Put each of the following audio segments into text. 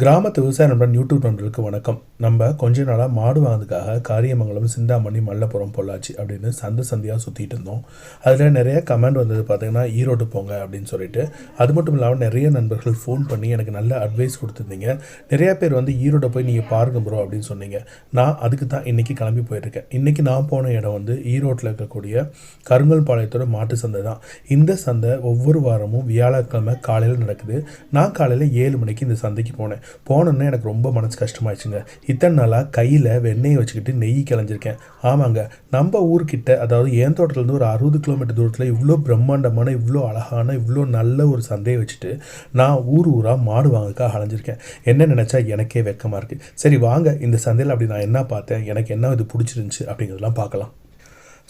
கிராமத்து விவசாய நண்பன் யூடியூப் நண்பர்களுக்கு வணக்கம். நம்ம கொஞ்ச நாளாக மாடு வாங்கினதுக்காக காரியமங்கலம் சிந்தாமணி மல்லபுரம் பொள்ளாச்சி அப்படின்னு சந்தை சந்தையாக சுற்றிட்டு இருந்தோம். அதில் நிறைய கமெண்ட் வந்தது பார்த்தீங்கன்னா ஈரோடு போங்க அப்படின்னு சொல்லிட்டு. அது மட்டும் இல்லாமல் நிறைய நண்பர்கள் ஃபோன் பண்ணி எனக்கு நல்ல அட்வைஸ் கொடுத்துருந்தீங்க. நிறைய பேர் வந்து ஈரோடு போய் நீங்கள் பாருங்க ப்ரோ அப்படின்னு சொன்னீங்க. நான் அதுக்கு தான் இன்றைக்கி கிளம்பி போயிட்டுருக்கேன் இன்றைக்கி நான் போன இடம் வந்து ஈரோட்டில் இருக்கக்கூடிய கருங்கல்பாளையத்தோட மாட்டு சந்தை தான். இந்த சந்தை ஒவ்வொரு வாரமும் வியாழக்கிழமை காலையில் நடக்குது. நான் காலையில் ஏழு மணிக்கு இந்த சந்தைக்கு போனேன். போனோன்னே எனக்கு ரொம்ப மனசு கஷ்டமாயிடுச்சுங்க. இத்தனை நாளாக கையில் வெண்ணெயை வச்சுக்கிட்டு நெய் கிளஞ்சிருக்கேன். ஆமாங்க நம்ம ஊர்கிட்ட அதாவது என் தோட்டத்துலேருந்து ஒரு அறுபது கிலோமீட்டர் தூரத்தில் இவ்வளோ பிரம்மாண்டமான இவ்வளோ அழகான இவ்வளோ நல்ல ஒரு சந்தையை வச்சுட்டு நான் ஊர் ஊராக மாடு வாங்கக்காக அலைஞ்சிருக்கேன். என்ன நினச்சா எனக்கே வெக்கமாக இருக்குது சரி வாங்க இந்த சந்தையில் அப்படி நான் என்ன பார்த்தேன்? எனக்கு என்ன இது பிடிச்சிருந்துச்சி? அப்படிங்கிறதெல்லாம் பார்க்கலாம்.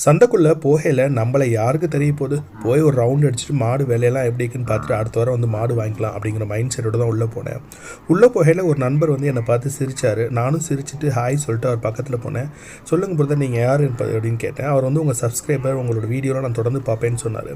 சந்தைக்குள்ளே போகையில் நம்மளை யாருக்கு தெரிய போகுது? போய் ஒரு ரவுண்ட் அடிச்சுட்டு மாடு வேலையெல்லாம் எப்படி இருக்குன்னு பார்த்துட்டு அடுத்த வாரம் வந்து மாடு வாங்கிக்கலாம் அப்படிங்கிற மைண்ட் செட்டோட தான் உள்ளே போனேன். உள்ளே போகையில் ஒரு நண்பர் வந்து என்னை பார்த்து சிரிச்சார். நானும் சிரிச்சிட்டு ஹாய் சொல்லிட்டு அவர் பக்கத்தில் போனேன். சொல்லுங்கள் பிரதர் நீங்கள் யார் அப்படின்னு கேட்டேன். அவர் வந்து உங்கள் சப்ஸ்கிரைபர் உங்களோட வீடியோலாம் நான் தொடர்ந்து பார்ப்பேன்னு சொன்னார்.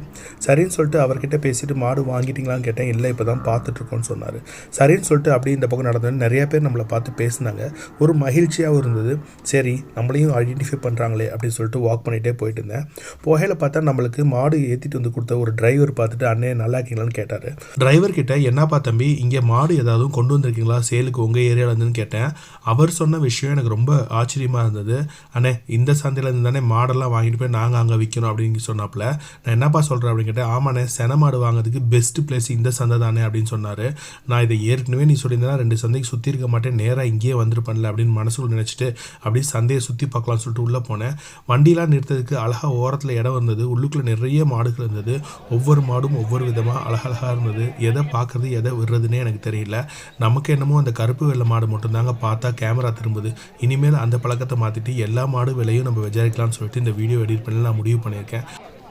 சரின்னு சொல்லிட்டு அவர்கிட்ட பேசிட்டு மாடு வாங்கிட்டீங்களான்னு கேட்டேன். இல்லை இப்போ தான் பார்த்துட்ருக்கோன்னு சொன்னார். சரின்னு சொல்லிட்டு அப்படியே இந்த பக்கம் நடந்தது நிறைய பேர் நம்மளை பார்த்து பேசினாங்க. ஒரு மகிழ்ச்சியாகவும் இருந்தது. சரி நம்மளையும் ஐடென்டிஃபை பண்ணுறாங்களே அப்படின்னு சொல்லிட்டு வாக் பண்ணிகிட்டே போயிட்டு இருந்தேன் போகையில் பார்த்தா நம்மளுக்கு மாடு ஏற்றிட்டு வந்து கொடுத்த ஒரு டிரைவர் பார்த்துட்டு அண்ணே நல்லா இருக்கீங்களான்னு கேட்டார். டிரைவர் கிட்ட என்னப்பா தம்பி இங்கே மாடு ஏதாவது கொண்டு வந்திருக்கீங்களா? சேலுக்கு உங்கள் ஏரியாவிலேருந்துன்னு கேட்டேன். அவர் சொன்ன விஷயம் எனக்கு ரொம்ப ஆச்சரியமாக இருந்தது. அண்ணே இந்த சந்தையிலேருந்து தானே மாடெல்லாம் வாங்கிட்டு போய் நாங்கள் அங்கே விற்கிறோம் அப்படின்னு சொன்னாப்புல. நான் என்னப்பா சொல்கிறேன் அப்படின்னு கேட்டேன். ஆமாண்ணே சென மாடு வாங்குறதுக்கு பெஸ்ட் பிளேஸ் இந்த சந்தை தானே அப்படின்னு சொன்னார். நான் இதை ஏற்கனவே நீ சொல்லியிருந்தா ரெண்டு சந்தைக்கு சுற்றி இருக்க மாட்டேன். நேராக இங்கேயே வந்துருப்பேன்ல அப்படின்னு மனசுக்குள்ள நினச்சிட்டு அப்படியே சந்தையை சுற்றி பார்க்கலாம்னு சொல்லிட்டு உள்ளே போனேன். வண்டிலாம் நிறுத்ததுக்கு அழகாக ஓரத்தில் இடம் இருந்தது. உள்ளுக்குள்ளே நிறைய மாடுகள் இருந்தது. ஒவ்வொரு மாடும் ஒவ்வொரு விதமாக அழகழகாக இருந்தது. எதை பார்க்குறது எதை விடுறதுனே எனக்கு தெரியல. நமக்கு என்னமோ அந்த கருப்பு வெள்ளை மாடு மட்டும்தாங்க பார்த்தா கேமரா திரும்புது. இனிமேல் அந்த பழக்கத்தை மாற்றிட்டு எல்லா மாடு விலையும் நம்ம விசாரிக்கலாம்னு சொல்லிட்டு இந்த வீடியோ எடிட் பண்ணி நான் முடிவு பண்ணியிருக்கேன்.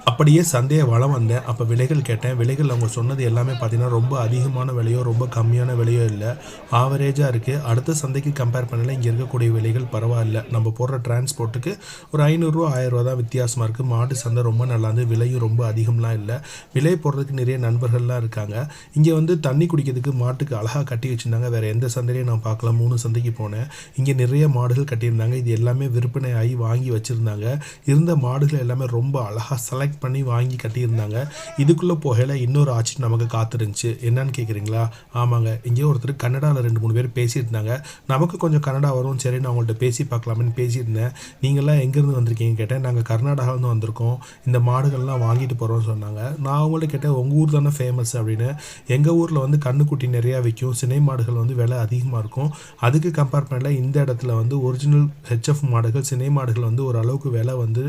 அப்படியே சந்தையை வளம் வந்தேன். அப்போ விலைகள் கேட்டேன். விலைகள் அவங்க சொன்னது எல்லாமே பார்த்தீங்கன்னா ரொம்ப அதிகமான விலையோ ரொம்ப கம்மியான விலையோ இல்லை. ஆவரேஜாக இருக்குது அடுத்த சந்தைக்கு கம்பேர் பண்ணல. இங்கே இருக்கக்கூடிய விலைகள் பரவாயில்ல. நம்ம போடுற டிரான்ஸ்போர்ட்டுக்கு ஒரு ஐநூறுரூவா ஆயிரரூவா தான் வித்தியாசமாக இருக்குது மாட்டு சந்தை ரொம்ப நல்லா இருந்து விலையும் ரொம்ப அதிகம்லாம் இல்லை. விலை போடுறதுக்கு நிறைய நண்பர்கள்லாம் இருக்காங்க. இங்கே வந்து தண்ணி குடிக்கிறதுக்கு மாட்டுக்கு அழகாக கட்டி வச்சுருந்தாங்க. வேறு எந்த சந்தையிலையும் நான் பார்க்கல. மூணு சந்தைக்கு போனேன். இங்கே நிறைய மாடுகள் கட்டியிருந்தாங்க. இது எல்லாமே விற்பனை ஆகி வாங்கி வச்சுருந்தாங்க. இருந்த மாடுகள் எல்லாமே ரொம்ப அழகாக செலக்ட் பண்ணி வாங்கி கட்டியிருந்தாங்க. இதுக்குள்ளே போகையில் இன்னொரு ஆட்சி நமக்கு காத்திருந்துச்சு. என்னன்னு கேட்குறீங்களா ஆமாங்க. இங்கே ஒருத்தர் கன்னடாவில் ரெண்டு மூணு பேர் பேசியிருந்தாங்க. நமக்கு கொஞ்சம் கன்னடா வரும். சரி நான் அவங்கள்ட்ட பேசி பார்க்கலாமேன்னு பேசியிருந்தேன். நீங்கள்லாம் எங்கேருந்து வந்திருக்கீங்க கேட்டேன். நாங்கள் கர்நாடகாவிலேருந்து வந்திருக்கோம். இந்த மாடுகள்லாம் வாங்கிட்டு போகிறோம்னு சொன்னாங்க. நான் அவங்கள்ட்ட கேட்டேன் உங்கள் ஊர் தானே ஃபேமஸ் அப்படின்னு. எங்கள் ஊரில் வந்து கண்ணுக்குட்டி நிறையா விற்கும் சினை மாடுகள் வந்து விலை அதிகமாக இருக்கும். அதுக்கு கம்பேர் பண்ணல இந்த இடத்துல வந்து ஒரிஜினல் ஹெச்எஃப் மாடுகள் சினை மாடுகள் வந்து ஓரளவுக்கு விலை வந்து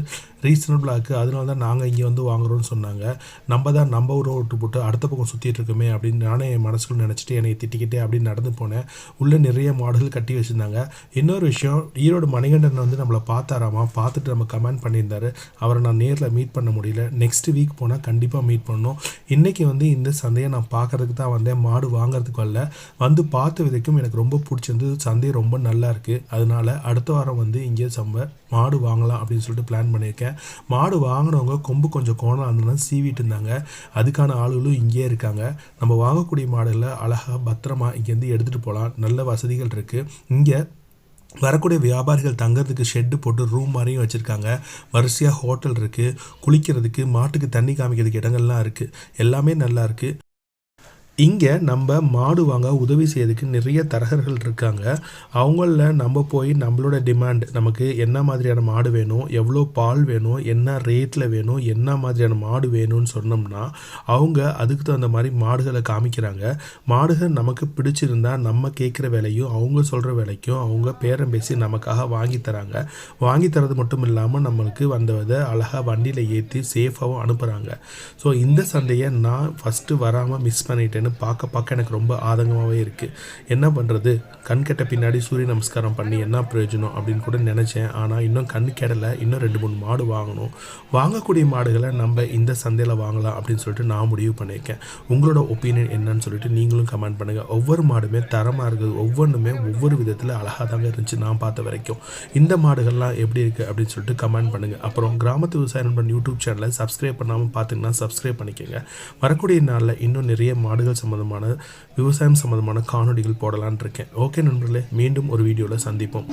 ரீசனபிளாக இருக்குது அதனால தான் நாங்கள் இங்கே வந்து வாங்குறோம்னு சொன்னாங்க. நம்ம தான் நம்ம ஊரை விட்டு போட்டு அடுத்த பக்கம் சுற்றிட்டு இருக்கோமே அப்படின்னு நானே என் மனசுக்குள்ள நினச்சிட்டு என்னை திட்டிக்கிட்டே அப்படின்னு நடந்து போனேன். உள்ளே நிறைய மாடுகள் கட்டி வச்சுருந்தாங்க. இன்னொரு விஷயம் ஈரோடு மணிகண்டன் வந்து நம்மளை பார்த்தாராமா? பார்த்துட்டு நம்ம கமெண்ட் பண்ணியிருந்தார். அவரை நான் நேரில் மீட் பண்ண முடியல. நெக்ஸ்ட் வீக் போனால் கண்டிப்பாக மீட் பண்ணணும். இன்றைக்கி வந்து இந்த சந்தையை நான் பார்க்கறதுக்கு தான் வந்தேன். மாடு வாங்குறதுக்கு வரல. வந்து பார்த்த விதைக்கும் எனக்கு ரொம்ப பிடிச்சிருந்தது சந்தை ரொம்ப நல்லா இருக்குது அதனால அடுத்த வாரம் வந்து இங்கே சம்ப மாடு வாங்கலாம் அப்படின்னு சொல்லிட்டு பிளான் பண்ணியிருக்கேன். மாடு வாங்கினவங்க கொம்பு கொஞ்சம் கோணம் இருந்ததுன்னா சீவிட்டு இருந்தாங்க அதுக்கான ஆளுகளும் இங்கேயே இருக்காங்க. நம்ம வாங்கக்கூடிய மாடலில் அழகாக பத்திரமா இங்கேருந்து எடுத்துகிட்டு போகலாம். நல்ல வசதிகள் இருக்குது இங்கே வரக்கூடிய வியாபாரிகள் தங்கிறதுக்கு ஷெட்டு போட்டு ரூம் மாதிரியும் வச்சுருக்காங்க. வரிசையாக ஹோட்டல் இருக்குது குளிக்கிறதுக்கு மாட்டுக்கு தண்ணி காமிக்கிறதுக்கு இடங்கள்லாம் இருக்குது எல்லாமே நல்லா இருக்குது இங்கே நம்ம மாடு வாங்க உதவி செய்யறதுக்கு நிறைய தரகர்கள் இருக்காங்க. அவங்கள நம்ம போய் நம்மளோட டிமாண்ட் நமக்கு என்ன மாதிரியான மாடு வேணும் எவ்வளோ பால் வேணும் என்ன ரேட்டில் வேணும் என்ன மாதிரியான மாடு வேணும்னு சொன்னோம்னா அவங்க அதுக்கு தகுந்த மாதிரி மாடுகளை காமிக்கிறாங்க. மாடுகள் நமக்கு பிடிச்சிருந்தா நம்ம கேட்குற விலையும் அவங்க சொல்கிற விலைக்கும் அவங்க பேரம் பேசி நமக்காக வாங்கி தராங்க. வாங்கி தரது மட்டும் இல்லாமல் நம்மளுக்கு வந்ததை அழகாக வண்டியில் ஏற்றி சேஃபாகவும் அனுப்புகிறாங்க ஸோ இந்த சந்தையை நான் ஃபஸ்ட்டு வராமல் மிஸ் பண்ணிட்டேன் பண்ணிட்டேன்னு பார்க்க பார்க்க எனக்கு ரொம்ப ஆதங்கமாகவே இருக்குது என்ன பண்ணுறது கண் கெட்ட பின்னாடி சூரிய நமஸ்காரம் பண்ணி என்ன பிரயோஜனம் அப்படின்னு கூட நினச்சேன். ஆனால் இன்னும் கண் கெடலை. இன்னும் ரெண்டு மூணு மாடு வாங்கணும். வாங்கக்கூடிய மாடுகளை நம்ம இந்த சந்தையில் வாங்கலாம் அப்படின்னு சொல்லிட்டு நான் முடிவு பண்ணியிருக்கேன். உங்களோட ஒப்பீனியன் என்னன்னு சொல்லிட்டு நீங்களும் கமெண்ட் பண்ணுங்கள் ஒவ்வொரு மாடுமே தரமாக இருக்குது. ஒவ்வொன்றுமே ஒவ்வொரு விதத்தில் அழகாக தாங்க இருந்துச்சு நான் பார்த்த வரைக்கும். இந்த மாடுகள்லாம் எப்படி இருக்குது அப்படின்னு சொல்லிட்டு கமெண்ட் பண்ணுங்கள் அப்புறம் கிராமத்து விவசாய நண்பன் யூடியூப் சேனலை சப்ஸ்கிரைப் பண்ணாமல் பார்த்தீங்கன்னா சப்ஸ்கிரைப் பண்ணிக்கோங்க. வரக்கூடிய நாளில் இன்னும் நிறைய மாடுகள் மாடுகள் சம்மந்தமான விவசாயம் சம்மந்தமான காணொடிகள் போடலான் இருக்கேன் ஓகே நண்பர்களே மீண்டும் ஒரு வீடியோவில் சந்திப்போம்.